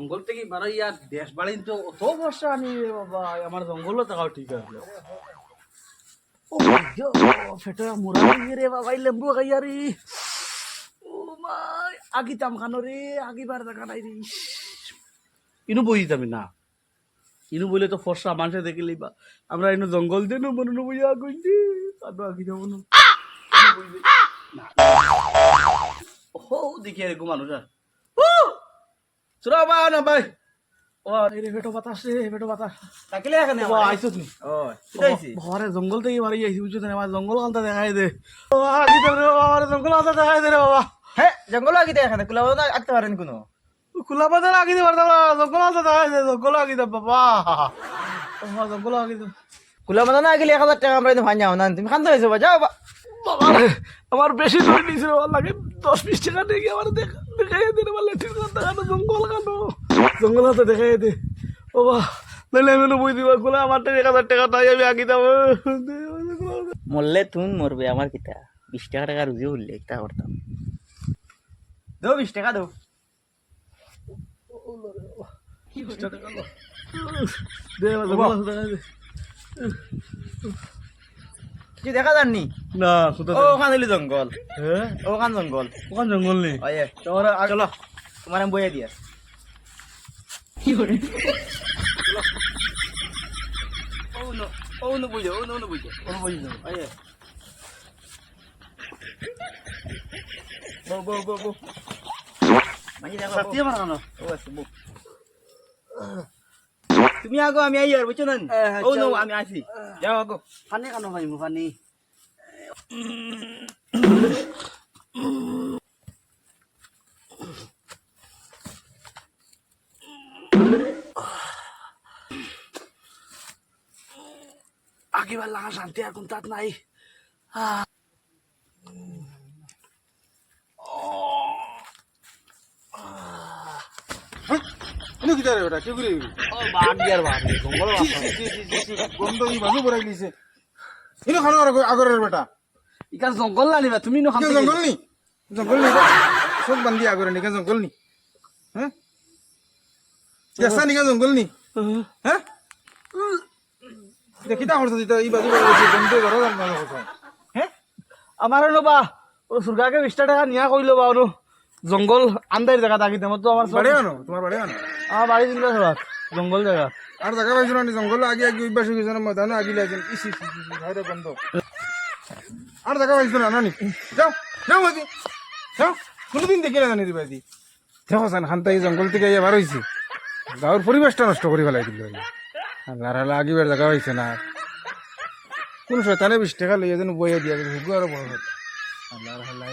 জঙ্গল থেকে বাড়াইয়া দেশ বাড়ি তো অত বর্ষা আমি বাবা আমার জঙ্গলও থাকাও ঠিক আছে। ও ফেটো মুরা রে বাবা লেম্বু খাইয়া রে। ও মাই আগিতাম রে দেখা নাই রে। ইনু বইতাম না। ইনু বলে তো ফর্সা মানুষে বা আমরা ইনু জঙ্গল দিয়ে মনে নো বইয়া কইছি কাদো আগি যাব না ও দেখি এরকম মানুষ আর। চলো না ভাই। ও রে বেটো বাতাস রে বেটো বাতাস। থাকিলে এখানে ও আইছো তুমি ও এটা ঘরে জঙ্গল থেকে মারি আইছি বুঝছ না আমার জঙ্গল আলতা দেখাই দে। ও আগি তো রে বাবা জঙ্গল আলতা দেখাই দে রে বাবা। হ্যাঁ জঙ্গল আগিতে এখানে? কুলা না আঁকতে পারেন কোনো? খোলা বাজার আগি দে পারতাম জঙ্গল আলতা দেখাই দে জঙ্গল আগি দে বাবা। ও জঙ্গল আগি দে কুলা মানা না এক হাজার টাকা আমরা ভাঙা না তুমি খান্ত হয়েছো বা যাও আমার বেশি ধরে নিয়েছে রে, আমার লাগে দশ বিশ টাকা দিয়ে গিয়ে আমার দেখা দেখাই দে রে বলে ঠিক আছে দেখানো জঙ্গল কানো? জঙ্গল হাতে দেখাই দে। বাবা নাহলে আমি বই দিবা খোলা আমার এক হাজার টাকা তাই আমি আগি দাম মরলে তুন মরবে আমার কিতা? বিশ টাকা টাকা রুজি উঠলে একটা করতাম? দো বিশ টাকা দো। দেখা যাননি? না কোথা ও ওখান হইলি জঙ্গল। হ্যাঁ ওখান জঙ্গল। ওখান জঙ্গল নেই? ওয়ে তোমার চলো। তোমার আমি বইয়ে দিয়া ও নো ও নো বুঝো ও নো নো বুঝো কোনো বই না বো বো বো বো মাঝে দেখো সাথী আমার ও আছে বো তুমি আগো আমি আই আর বুঝছ না? হ্যাঁ, ও নো আমি আসি। যাও আগো। পানি কেন ভাই মু লাগা শান্তি এখন তাত নাই আহ। এনে কি তারে বেটা কি করে ও বাঘ দিয়ার বাঘ জঙ্গল গন্ধ ই বাজু বড়াই দিছে এনে খানো আর আগরের বেটা ইকান জঙ্গল না নিবা তুমি নো কে জঙ্গল নি? জঙ্গল নি? সব বান্ধি আগরে নি কে জঙ্গল নি? হ্যাঁ কেসা নি জঙ্গল নি? হ্যাঁ দেখি তা হরছ দিতা ই বাজু গন্ধ ঘর না হ্যাঁ আমার নবা ও সুরগাকে বিশ টাকা নিয়া কইলো বা ওনো জঙ্গল আন্দার জায়গা থাকি তেমন তো আমার বাড়ি আনো তোমার বাড়ি আনো। আমার বাড়ি দিন জঙ্গল জায়গা আর জায়গা পাইছো না জঙ্গল আগে আগে অভ্যাস হয়ে গেছে না ময়দানে আগিলে আছেন ইসি ইসি ইসি ভাইরে গন্ধ আর দেখা পাইছো না, নানি? যাও যাও ভাইজি। যাও, কোনোদিন দেখি না জানি ভাইজি। দেখো জান খান্তাই জঙ্গল থেকে ইয়ে বার হয়েছি গাঁৱৰ পরিবেশটা নষ্ট কৰি পেলাই দিলো আল্লাহ আল্লাহ আগিবাৰ দেখা পাইছে না। কোন শয়তানে বিশ টাকা লৈ এজন বইয়া দিয়া গেছে আৰু বড় আল্লাহ আল্লাহ